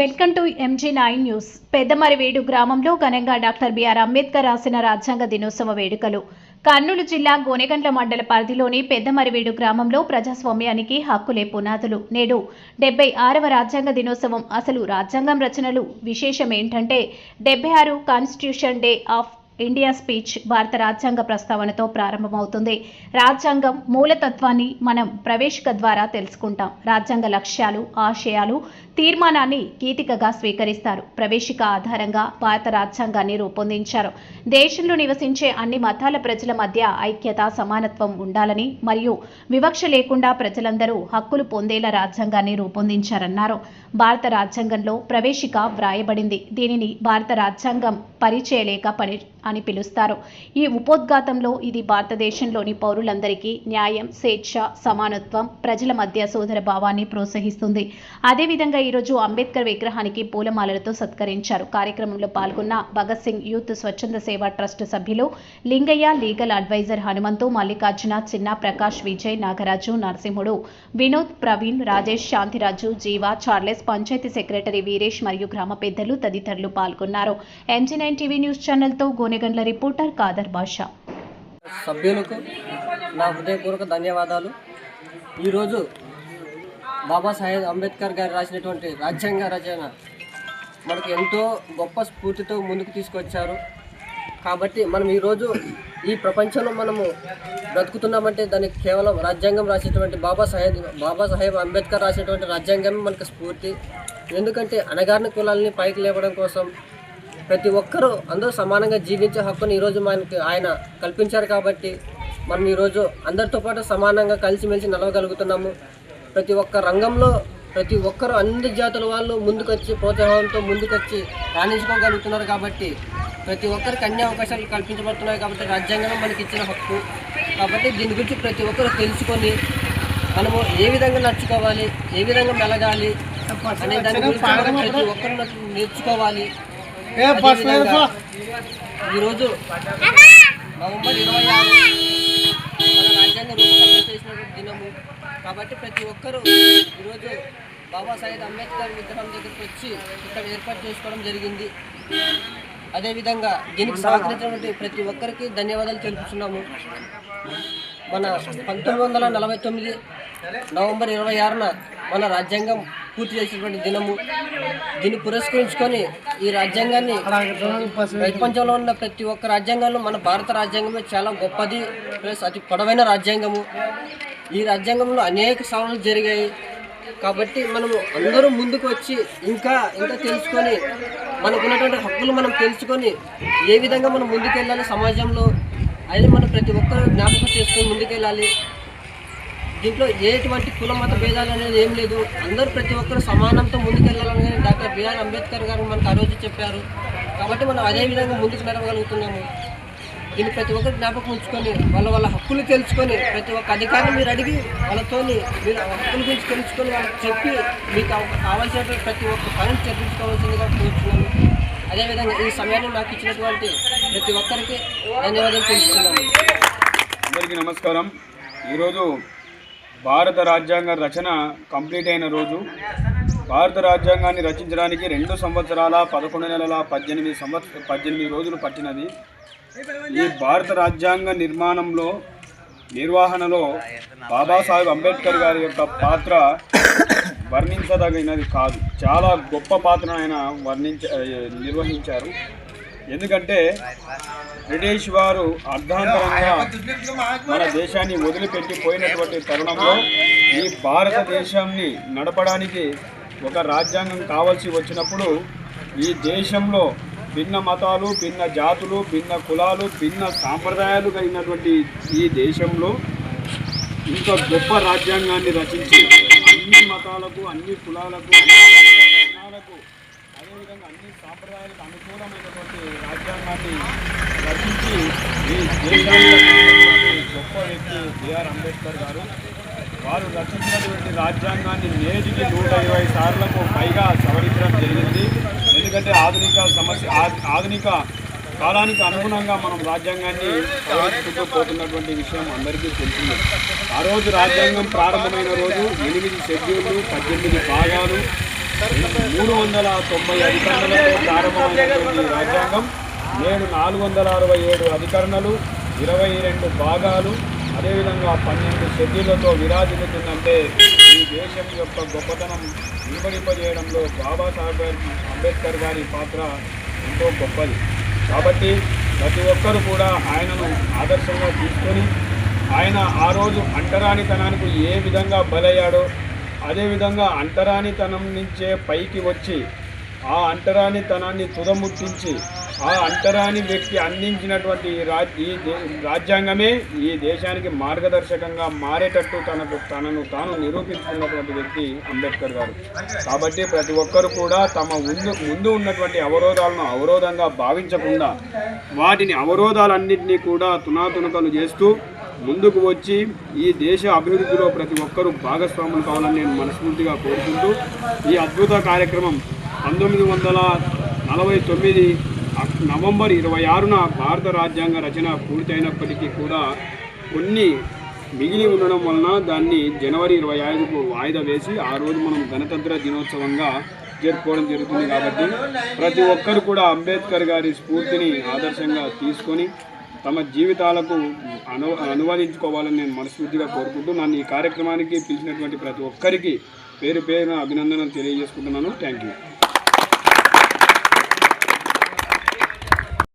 Welcome to MG nine news Peddamarivedu గ్రామంలో ఘనంగా doctor BR Ambedkar రాసిన రాజ్యాంగ దినోత్సవ వేడుకలు. కర్నూలు జిల్లా గోనెగండ్ల మండల పరిధిలోని పెద్దమరివేడు గ్రామంలో ప్రజాస్వామ్యానికి హక్కులే పునాదులు. నేడు డెబ్బై ఆరవ రాజ్యాంగ దినోత్సవం. అసలు రాజ్యాంగం రచనలు విశేషం ఏంటంటే డెబ్బై ఆరు constitution day of India speech భారత రాజ్యాంగ ప్రస్తావనతో ప్రారంభమవుతుంది. రాజ్యాంగం మూలతత్వాన్ని మనం ప్రవేశిక ద్వారా తెలుసుకుంటాం. రాజ్యాంగ లక్ష్యాలు ఆశయాలు తీర్మానాన్ని గీతికగా స్వీకరిస్తారు. ప్రవేశిక ఆధారంగా భారత రాజ్యాంగాన్ని రూపొందించారు. దేశంలో నివసించే అన్ని మతాల ప్రజల మధ్య ఐక్యత సమానత్వం ఉండాలని మరియు వివక్ష లేకుండా ప్రజలందరూ హక్కులు పొందేలా రాజ్యాంగాన్ని రూపొందించారన్నారు. భారత రాజ్యాంగంలో ప్రవేశిక వ్రాయబడింది. దీనిని భారత రాజ్యాంగం పరిచయలేక పని అని పిలుస్తారు. ఈ ఉపోద్ఘాతంలో ఇది భారతదేశంలోని పౌరులందరికీ న్యాయం స్వేచ్ఛ సమానత్వం ప్రజల మధ్య సోదర భావాన్ని ప్రోత్సహిస్తుంది. అదేవిధంగా ఈరోజు అంబేద్కర్ విగ్రహానికి పూలమాలలతో సత్కరించారు. కార్యక్రమంలో పాల్గొన్న భగత్ సింగ్ యూత్ స్వచ్ఛంద సేవా ట్రస్ట్ సభ్యులు Lingaiah legal advisor Hanumanthu Mallikarjuna Chinna Prakash Vijay Nagaraju Narasimhudu Vinod Praveen Rajesh Shantiraju Jeeva Charles panchayati secretary Veeresh మరియు గ్రామ పెద్దలు తదితరులు పాల్గొన్నారు. ఎంజీ నైన్ టీవీ న్యూస్ ఛానల్తో కోనేగండ్ల రిపోర్టర్ కాదర్ బాషా. సభ్యులకు నా హృదయపూర్వక ధన్యవాదాలు. ఈరోజు బాబాసాహెబ్ అంబేద్కర్ గారు రాసినటువంటి రాజ్యాంగ రచన మనకు ఎంతో గొప్ప స్ఫూర్తితో ముందుకు తీసుకొచ్చారు. కాబట్టి మనం ఈరోజు ఈ ప్రపంచంలో మనము బ్రతుకుతున్నామంటే దానికి కేవలం రాజ్యాంగం రాసేటువంటి బాబాసాహెబ్ బాబాసాహెబ్ అంబేద్కర్ రాసినటువంటి రాజ్యాంగమే మనకు స్ఫూర్తి. ఎందుకంటే అణగారిన కులాలని పైకి లేపడం కోసం ప్రతి ఒక్కరూ అందరూ సమానంగా జీవించే హక్కుని ఈరోజు మనకి ఆయన కల్పించారు కాబట్టి మనం ఈరోజు అందరితో పాటు సమానంగా కలిసిమెలిసి నిలవగలుగుతున్నాము ప్రతి ఒక్క రంగంలో ప్రతి ఒక్కరు అన్ని జాతుల వాళ్ళు ముందుకొచ్చి ప్రోత్సాహంతో ముందుకొచ్చి రాణించుకోగలుగుతున్నారు కాబట్టి ప్రతి ఒక్కరికి అన్ని అవకాశాలు కల్పించబడుతున్నాయి కాబట్టి రాజ్యాంగం మనకి ఇచ్చిన హక్కు. కాబట్టి దీని గురించి ప్రతి ఒక్కరు తెలుసుకొని మనము ఏ విధంగా నడుచుకోవాలి ఏ విధంగా మెలగాలి అనే దాని గురించి ప్రతి ఒక్కరు నేర్చుకోవాలి. ఈరోజు నవంబర్ ఇరవై ఆరు మన రాజ్యాంగ రూపకల్పన చేసినటువంటి దినము కాబట్టి ప్రతి ఒక్కరూ ఈరోజు బాబాసాహెబ్ అంబేద్కర్ విగ్రహం దగ్గరికి వచ్చి ఇక్కడ ఏర్పాటు చేసుకోవడం జరిగింది. అదేవిధంగా దీనికి సహకరించినటువంటి ప్రతి ఒక్కరికి ధన్యవాదాలు తెలుపుతున్నాము. మన పంతొమ్మిది వందల నలభై తొమ్మిది నవంబర్ ఇరవై ఆరున మన రాజ్యాంగం పూర్తి చేసినటువంటి దినము దీన్ని పురస్కరించుకొని ఈ రాజ్యాంగాన్ని ప్రపంచంలో ఉన్న ప్రతి ఒక్క రాజ్యాంగంలో మన భారత రాజ్యాంగమే చాలా గొప్పది ప్లస్ అతి పొడవైన రాజ్యాంగము. ఈ రాజ్యాంగంలో అనేక సవరణలు జరిగాయి. కాబట్టి మనము అందరూ ముందుకు వచ్చి ఇంకా ఇంకా తెలుసుకొని మనకున్నటువంటి హక్కులు మనం తెలుసుకొని ఏ విధంగా మనం ముందుకెళ్ళాలి సమాజంలో అది మనం ప్రతి ఒక్కరూ జ్ఞాపకం చేసుకొని ముందుకెళ్ళాలి. దీంట్లో ఎటువంటి కుల మత భేదాలు అనేది ఏం లేదు. అందరూ ప్రతి ఒక్కరు సమానంతో ముందుకెళ్ళాలని డాక్టర్ బిఆర్ అంబేద్కర్ గారు మనకు ఆ రోజు చెప్పారు. కాబట్టి మనం అదే విధంగా ముందుకు నడవగలుగుతున్నాము. దీన్ని ప్రతి ఒక్కరు జ్ఞాపకం ఉంచుకొని వాళ్ళ వాళ్ళ హక్కులు తెలుసుకొని ప్రతి ఒక్క అధికారిని మీరు అడిగి వాళ్ళతోని మీరు హక్కుల గురించి తెలుసుకొని వాళ్ళకి చెప్పి మీకు కావాల్సినటువంటి ప్రతి ఒక్క పనిని చర్చించుకోవాల్సిందిగా కోరుతున్నాను అదేవిధంగా ఈ సమయాన్ని నాకు ఇచ్చినటువంటి ప్రతి ఒక్కరికి ధన్యవాదాలు తెలుసుకున్నాను అందరికీ నమస్కారం. ఈరోజు భారత రాజ్యాంగ రచన కంప్లీట్ అయిన రోజు. భారత రాజ్యాంగాన్ని రచించడానికి రెండు సంవత్సరాల పదకొండు నెలల పద్దెనిమిది సంవత్సర పద్దెనిమిది రోజులు పట్టినది. ఈ భారత రాజ్యాంగ నిర్మాణంలో నిర్వహణలో బాబాసాహెబ్ అంబేద్కర్ గారి యొక్క పాత్ర వర్ణించదగినది కాదు. చాలా గొప్ప పాత్రను ఆయన వర్ణించ నిర్వహించారు. ఎందుకంటే బ్రిటిష్ వారు అర్ధాంతరంగా మన దేశాన్ని వదిలిపెట్టి పోయినటువంటి తరుణంలో ఈ భారతదేశాన్ని నడపడానికి ఒక రాజ్యాంగం కావాల్సి వచ్చినప్పుడు ఈ దేశంలో భిన్న మతాలు భిన్న జాతులు భిన్న కులాలు భిన్న సాంప్రదాయాలు కలిగినటువంటి ఈ దేశంలో ఇంత గొప్ప రాజ్యాంగాన్ని రచించి అన్ని మతాలకు అన్ని కులాలకు అన్ని అదేవిధంగా అన్ని సాంప్రదాయాలకు అనుకూలమైనటువంటి రాజ్యాంగాన్ని రచించి ఈ దేశాన్ని గొప్ప వ్యక్తి బిఆర్ అంబేద్కర్ గారు. వారు రచించినటువంటి రాజ్యాంగాన్ని నేటికి నూట ఇరవై సార్లకు పైగా సవరించడం జరిగింది. ఎందుకంటే ఆధునిక సమస్య ఆధునిక కాలానికి అనుగుణంగా మనం రాజ్యాంగాన్ని సవరించుకుంటూ పోతున్నటువంటి విషయం అందరికీ తెలిసింది. ఆ రోజు రాజ్యాంగం ప్రారంభమైన రోజు ఎనిమిది షెడ్యూళ్ళు పద్దెనిమిది భాగాలు మూడు వందల తొంభై అధికరణలతో ప్రారంభమైనటువంటి రాజ్యాంగం నేడు నాలుగు వందల అరవై ఏడు అధికరణలు ఇరవై రెండు భాగాలు అదేవిధంగా పన్నెండు షెడ్యూళ్ళతో విరాజిల్లుతుందంటే ఈ దేశం యొక్క గొప్పతనం వివరింపజేయడంలో బాబాసాహెబ్ అంబేద్కర్ గారి పాత్ర ఎంతో గొప్పది. కాబట్టి ప్రతి ఒక్కరు కూడా ఆయనను ఆదర్శంగా తీసుకొని ఆయన ఆ రోజు అంటరానితనానికి ఏ విధంగా బలయ్యాడో అదేవిధంగా అంటరానితనం నుంచే పైకి వచ్చి ఆ అంటరానితనాన్ని తుదముట్టించి ఆ అంటరాని వ్యక్తి అందించినటువంటి ఈ రా ఈ రాజ్యాంగమే ఈ దేశానికి మార్గదర్శకంగా మారేటట్టు తనకు తనను తాను నిరూపించుకున్నటువంటి వ్యక్తి అంబేద్కర్ గారు. కాబట్టి ప్రతి ఒక్కరు కూడా తమ ముందు ముందు ఉన్నటువంటి అవరోధాలను అవరోధంగా భావించకుండా వాటిని అవరోధాలన్నింటినీ కూడా తునాతునకలు చేస్తూ ముందుకు వచ్చి ఈ దేశ అభివృద్ధిలో ప్రతి ఒక్కరూ భాగస్వాములు కావాలని నేను మనస్ఫూర్తిగా కోరుకుంటూ ఈ అద్భుత కార్యక్రమం పంతొమ్మిది వందల నలభై తొమ్మిది నవంబర్ ఇరవై ఆరున భారత రాజ్యాంగ రచన పూర్తయినప్పటికీ కూడా కొన్ని మిగిలి ఉండడం వలన దాన్ని జనవరి ఇరవై ఐదుకు వాయిదా వేసి ఆ రోజు మనం గణతంత్ర దినోత్సవంగా జరుపుకోవడం జరుగుతుంది కాబట్టి ప్రతి ఒక్కరు కూడా అంబేద్కర్ గారి స్ఫూర్తిని ఆదర్శంగా తీసుకొని తమ జీవితాలకు అను అనువదించుకోవాలని నేను మనస్ఫూర్తిగా కోరుకుంటూ నన్ను ఈ కార్యక్రమానికి పిలిచినటువంటి ప్రతి ఒక్కరికి పేరు పేరున అభినందనలు తెలియజేసుకుంటున్నాను. Thank you